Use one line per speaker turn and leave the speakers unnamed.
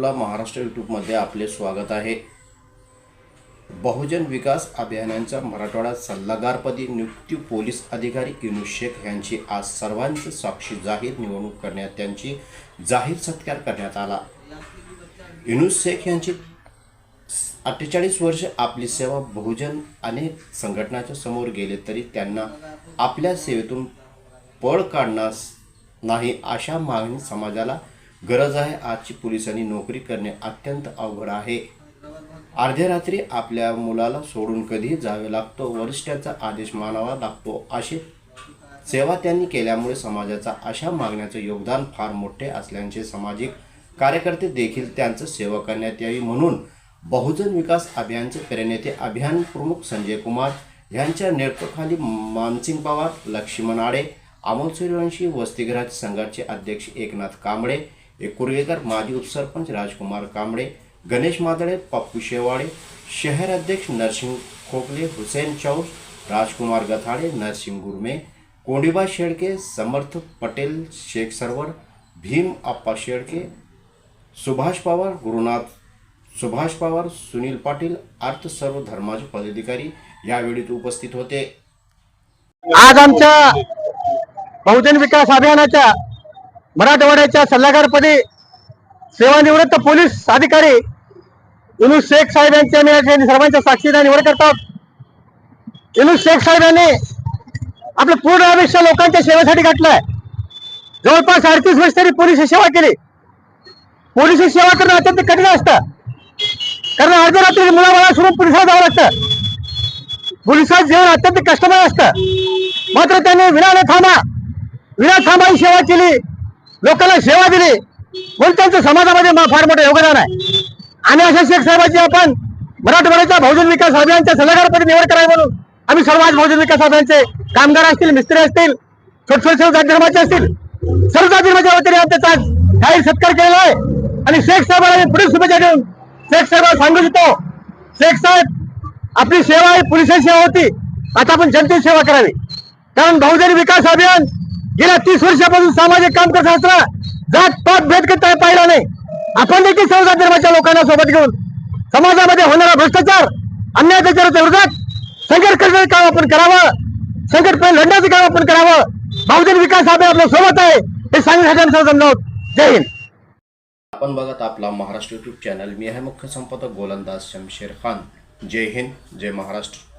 आपला महाराष्ट्र यूट्यूबमध्ये आपले स्वागत आहे. बहुजन विकास अभियानांच्या मराठवाडा सल्लागारपदी नियुक्ती पोलीस अधिकारी युनुस शेख यांची आज सर्वांची साक्षी जाहीर निवडणूक करण्यात त्यांची जाहीर सत्कार करण्यात आला. युनुस शेख यांची अठ्ठेचाळीस वर्ष आपली सेवा बहुजन अनेक संघटनाच्या समोर गेले तरी त्यांना आपल्या सेवेतून पळ काढणार नाही अशा मागणी समाजाला गरज आहे. आजची पोलिसांनी नोकरी करणे अत्यंत अवघड आहे. अर्ध्या रात्री आपल्या मुलाला सोडून कधी जावे लागतो. वरिष्ठाचा आदेश मानावा लागतो. अशी सेवा त्यांनी केल्यामुळे समाजाचा अशा मागण्याचं योगदान फार मोठे असल्याचे सामाजिक कार्यकर्ते देखील त्यांचं सेवा करण्यात यावी म्हणून बहुजन विकास अभियानचे प्रेरणेते अभियान प्रमुख संजय कुमार यांच्या नेतृत्वाखाली मानसिंग पवार लक्ष्मण आडे अमोल सूर्यवंशी वसतिगृहाचे संघाचे अध्यक्ष एकनाथ कांबळे एकुर्वेकर माजी उपसरपंच राजकुमार कांबळे गणेश मादळे पप्पू शेवाळे शहर अध्यक्ष नरसिंग खोकले हुसेन चौस राजकुमार गथाडे नरसिंग गुरमे कोंडिबा शेळके समर्थ पटेल शेख सरवर भीम आप्पा शेळके सुभाष पवार गुरुनाथ सुभाष पवार सुनील पाटील अर्थ सर्व धर्माचे पदाधिकारी यावेळी उपस्थित होते.
आज आमच्या बहुजन विकास अभियानाच्या मराठवाड्याच्या सल्लागारपदी सेवानिवृत्त पोलीस अधिकारी इनू शेख साहेब यांची आम्ही या ठिकाणी सर्वांच्या साक्षीदार निवड करतात. इनू शेख साहेब यांनी आपलं पूर्ण आयुष्य लोकांच्या सेवेसाठी घातलंय. जवळपास अडतीस वर्ष तरी पोलीस सेवा केली. पोलीस सेवा करणं अत्यंत कठीण असतं. कारण अर्ध्या रात्री मुलाबाळा सोडून पोलिसाला जावं लागतं. पोलिसात जीवन अत्यंत कष्टमय असतं. मात्र त्यांनी विना न थांबा. विना थांबा ही सेवा केली. लोकांना सेवा दिली. म्हणून त्यांचं समाजामध्ये फार मोठं योगदान आहे. आणि अशा शेख साहेबांची आपण मराठवाड्याच्या बहुजन विकास अभियानच्या सल्लागारपदी निवड करावी म्हणून आम्ही सर्व आज बहुजन विकास अभियानचे कामगार असतील मिस्त्री असतील छोट छोटे सर्व धर्माचे असतील सर्व जाती धर्माच्या वतीने आमचा आज जाहीर सत्कार केलेला आहे. आणि शेख साहेबांना पुढे पुढील शुभेच्छा देऊन शेख साहेबांना सांगू इच्छितो शेख साहेब आपली सेवा ही पोलिसांची सेवा होती. आता आपण जनतेची सेवा करावी. कारण बहुजन विकास अभियान गेल्या तीस वर्षापासून सामाजिक काम करत असताना जात पात भेद करता पाहिला नाही. आपण देखील सर्व धर्माच्या लोकांना सोबत घेऊन समाजामध्ये होणारा भ्रष्टाचार अन्याय त्याच्या विरोधात संघर्ष करण्याचं काम आपण करावं संकटपर्यंत लढण्याचं काम आपण करावं. बहुजन विकास अभियान आपल्यासोबत आहे. हे सांगण्यासाठी आम्ही जय हिंद.
आपण बघत आपला महाराष्ट्र युट्यूब चॅनल मी आहे मुख्य संपादक गोलंदाज शमशेर खान. जय हिंद जय महाराष्ट्र.